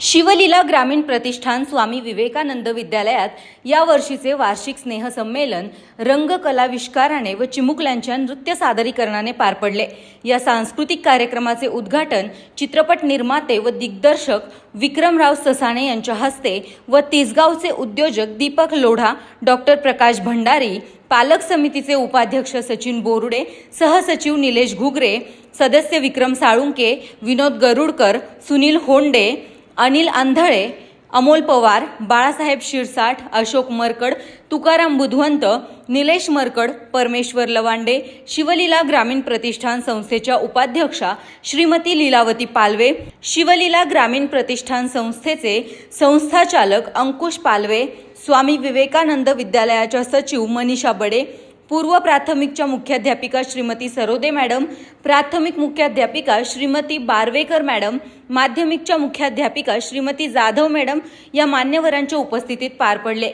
शिवलीला ग्रामीण प्रतिष्ठान स्वामी विवेकानंद विद्यालयात या वर्षीचे वार्षिक स्नेहसंमेलन रंगकलाविष्काराने व चिमुकल्यांच्या नृत्य सादरीकरणाने पार पडले. या सांस्कृतिक कार्यक्रमाचे उद्घाटन चित्रपट निर्माते व दिग्दर्शक विक्रमराव ससाणे यांच्या हस्ते व तिसगावचे उद्योजक दीपक लोढा डॉक्टर प्रकाश भंडारी पालक समितीचे उपाध्यक्ष सचिन बोरुडे सहसचिव निलेश घुगरे सदस्य विक्रम साळुंके विनोद गरुडकर सुनील होंडे अनिल आंधळे अमोल पवार बाळासाहेब शिरसाठ अशोक मरकड तुकाराम बुधवंत निलेश मरकड परमेश्वर लवांडे शिवलीला ग्रामीण प्रतिष्ठान संस्थेच्या उपाध्यक्षा श्रीमती लीलावती पालवे शिवलीला ग्रामीण प्रतिष्ठान संस्थेचे संस्थाचालक अंकुश पालवे स्वामी विवेकानंद विद्यालयाच्या सचिव मनीषा बडे पूर्व प्राथमिकच्या मुख्याध्यापिका श्रीमती सरोदे मॅडम प्राथमिक मुख्याध्यापिका श्रीमती बारवेकर मॅडम माध्यमिकच्या मुख्याध्यापिका श्रीमती जाधव मॅडम या मान्यवरांच्या उपस्थितीत पार पडले.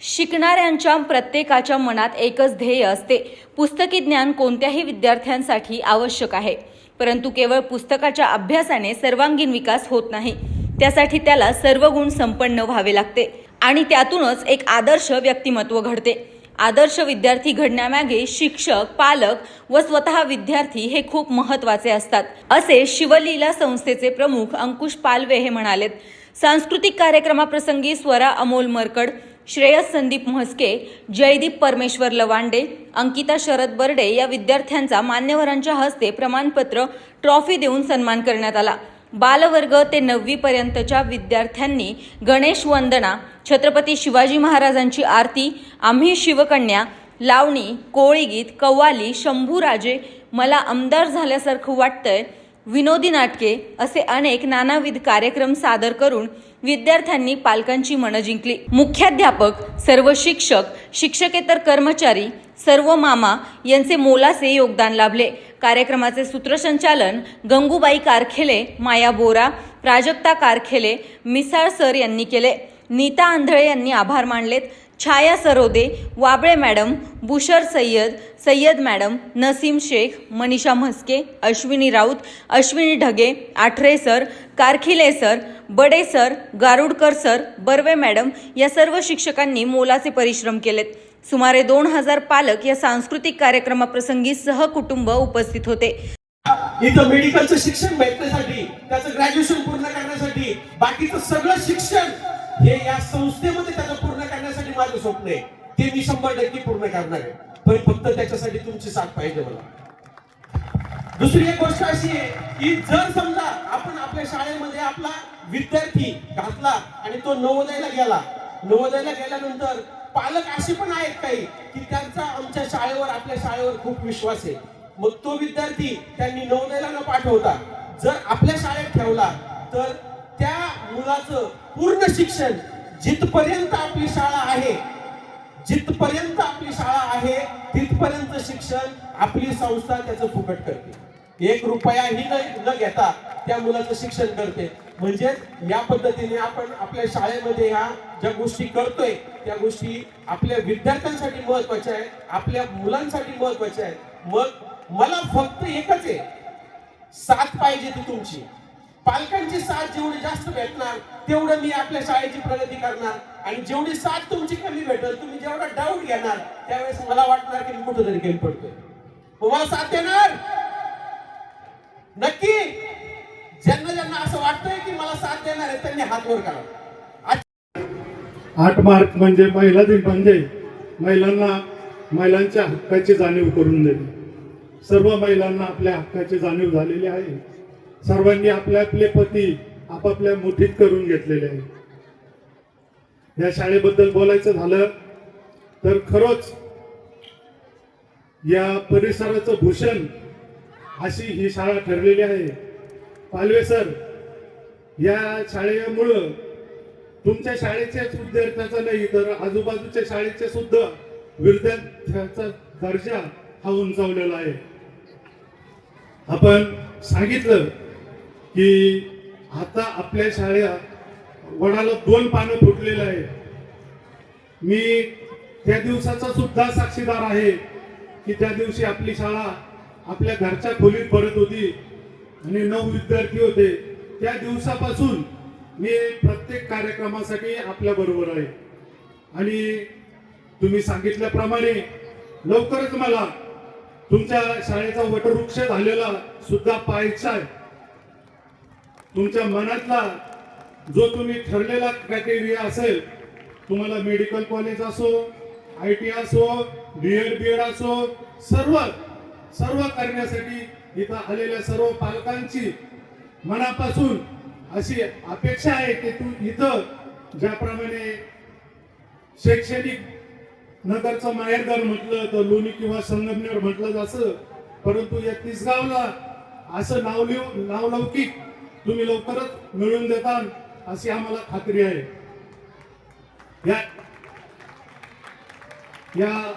शिकणाऱ्यांच्या प्रत्येकाच्या मनात एकच ध्येय असते. पुस्तकी ज्ञान कोणत्याही विद्यार्थ्यांसाठी आवश्यक आहे. परंतु केवळ पुस्तकाच्या अभ्यासाने सर्वांगीण विकास होत नाही. त्यासाठी त्याला सर्व गुण संपन्न व्हावे लागते आणि त्यातूनच एक आदर्श व्यक्तिमत्व घडते. आदर्श विद्यार्थी घडण्यामागे शिक्षक पालक व स्वतः विद्यार्थी हे खूप महत्त्वाचे असतात. असे शिवलीला संस्थेचे प्रमुख अंकुश पालवे हे म्हणालेत. सांस्कृतिक कार्यक्रमाप्रसंगी स्वरा अमोल मरकड श्रेयस संदीप म्हस्के जयदीप परमेश्वर लवांडे अंकिता शरद बर्डे या विद्यार्थ्यांचा मान्यवरांच्या हस्ते प्रमाणपत्र ट्रॉफी देऊन सन्मान करण्यात आला. बालवर्ग ते नववीपर्यंतच्या विद्यार्थ्यांनी गणेश वंदना छत्रपती शिवाजी महाराजांची आरती आम्ही शिवकन्या लावणी कोळीगीत कव्वाली शंभूराजे मला आमदार झाल्यासारखं वाटतंय विनोदी नाटके असे अनेक नानाविध कार्यक्रम सादर करून विद्यार्थ्यांनी पालकांची मनं जिंकली. मुख्याध्यापक सर्व शिक्षक शिक्षकेतर कर्मचारी सर्व मामा यांचे मोलाचे योगदान लाभले. कार्यक्रमाचे सूत्रसंचालन गंगूबाई कारखेले माया बोरा प्राजक्ता कारखेले मिसाळ सर यांनी केले. नीता आंधळे यांनी आभार मानलेत. Chhaya Sarode Wable madam Bushar Sayyad Sayyad madam Nasim Shaikh Manisha Mhaske Ashwini Raut Ashwini Dhage Athare sir Karkhile sir Bade sir Garudkar sir Barve madam या सर्व शिक्षकांनी मोलाचे परिश्रम केलेत. सुमारे दोन हजार पालक या सांस्कृतिक कार्यक्रमाप्रसंगी सहकुटुंब उपस्थित होते. इथं मेडिकलचं शिक्षण भेटण्यासाठी त्याचं ग्रॅज्युएशन पूर्ण करण्यासाठी बाकीचं सगळं शिक्षण हे या संस्थेमध्ये त्याचं पूर्ण करण्यासाठी माझं स्वप्न आहे. ते मी शंभर टक्के पूर्ण करणार आहे. पण फक्त त्याच्यासाठी तुमची साथ पाहिजे मला. दुसरी एक गोष्ट अशी आहे की जर समजा आपण आपल्या शाळेमध्ये आपला विद्यार्थी घातला आणि तो नवोदयला गेला नवोदयला गेल्यानंतर पालक असे पण आहेत काही की त्यांचा आमच्या शाळेवर आपल्या शाळेवर खूप विश्वास आहे. मग तो विद्यार्थी त्यांनी नवोदयला न पाठवता जर आपल्या शाळेत ठेवला तर त्या मुलाचं पूर्ण शिक्षण जिथपर्यंत आपली शाळा आहे जिथपर्यंत आपली शाळा आहे तिथपर्यंत शिक्षण आपली संस्था त्याचं फुकट करते. एक रुपयाही न न घेता त्या मुलाचं शिक्षण करते. म्हणजे या पद्धतीने आपण आपल्या शाळेमध्ये ह्या ज्या गोष्टी करतोय त्या गोष्टी आपल्या विद्यार्थ्यांसाठी महत्त्वाच्या आहेत आपल्या मुलांसाठी महत्त्वाच्या आहेत. मग मला फक्त एकच आहे साथ पाहिजे ती तुमची. पालकांची साथ जेवढी जास्त भेटणार तेवढं मी आपल्या शाळेची प्रगती करणार. आणि जेवढी साथ तुमची कमी भेटेल तुम्ही जेवढा डाऊट घेणार त्यावेळेस मला वाटणार की मी कुठेतरी गेम पडतोय. मग मला साथ देणार? नक्की! असं वाटतंय की मला साथ देणार आहे त्यांनी हात वर करा आठ मार्च म्हणजे महिला दिन म्हणजे महिलांना महिलांच्या हक्काची जाणीव करून देणे. सर्व महिलांना आपल्या हक्काची जाणीव झालेली आहे. सर्वांनी आपले आपले पती आपापल्या मुठीत करून घेतलेले आहे. या शाळेबद्दल बोलायचं झालं तर खरंच या परिसराचं भूषण अशी ही शाळा ठरलेली आहे. पालवे सर या शाळेमुळं तुमच्या शाळेच्याच विद्यार्थ्याचा नाही तर आजूबाजूच्या शाळेचे सुद्धा विद्यार्थ्याचा दर्जा हा उंचावलेला आहे. आपण सांगितलं की आता आपल्या शाळेत वडाला दोन पानं फुटलेलं आहे मी त्या दिवसाचा सुद्धा साक्षीदार आहे की त्या दिवशी आपली शाळा आपल्या घरच्या खोलीत भरत होती आणि नऊ विद्यार्थी होते. त्या दिवसापासून मी प्रत्येक कार्यक्रमासाठी आपल्या बरोबर आहे. आणि तुम्ही सांगितल्याप्रमाणे लवकरच मला तुमच्या शाळेचा वटवृक्ष झालेला सुद्धा पाहायचा आहे. तुमच्या मनातला जो तुम्ही ठरलेला क्रायटेरिया असेल तुम्हाला मेडिकल कॉलेज असो आय टी असो बी एड बी एड असो सर्व सर्व करण्यासाठी इथं आलेल्या सर्व पालकांची मनापासून अशी अपेक्षा आहे की तू इथं ज्याप्रमाणे शैक्षणिक नगरचं माहेरघर म्हटलं तर लोणी किंवा संगमनेर म्हटलं जातं परंतु या तिसगावला असं नावलिव नावलौकिक तुम्ही लवकरच मिळवून देता अशी आम्हाला खात्री आहे. या या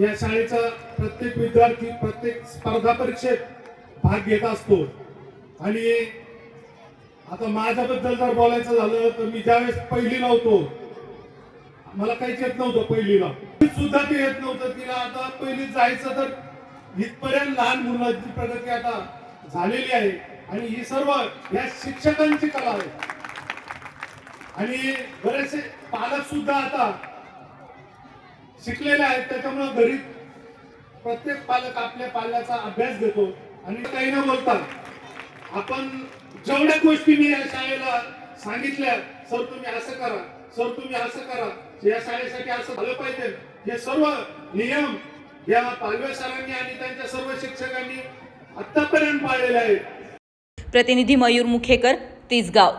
या शाळेचा प्रत्येक विद्यार्थी प्रत्येक स्पर्धा परीक्षेत भाग घेत असतो. आणि आता माझ्याबद्दल जर बोलायचं झालं तर मी ज्यावेळेस पहिलीला होतो मला काहीच येत नव्हतं पहिलीला. सुद्धा ते येत नव्हतं तिला आता पहिली जायचं तर इथपर्यंत लहान मुलांची प्रगती आता झालेली आहे. आणि ही सर्व या शिक्षकांची कला आहे. आणि बरेचसे पालक सुद्धा आता शिकलेले आहेत त्याच्यामुळे घरी प्रत्येक पालक आपल्या पाल्याचा अभ्यास घेतो आणि काही न बोलतात आपण जेवढ्या गोष्टी मी या शाळेला सांगितल्या सर तुम्ही असं करा सर तुम्ही असं करा या शाळेसाठी असं झालं पाहिजे. हे सर्व नियम या पालवे सरांनी आणि त्यांच्या सर्व शिक्षकांनी आतापर्यंत पाळलेले आहेत. प्रतिनिधी मयूर मुखेकर तिसगाव.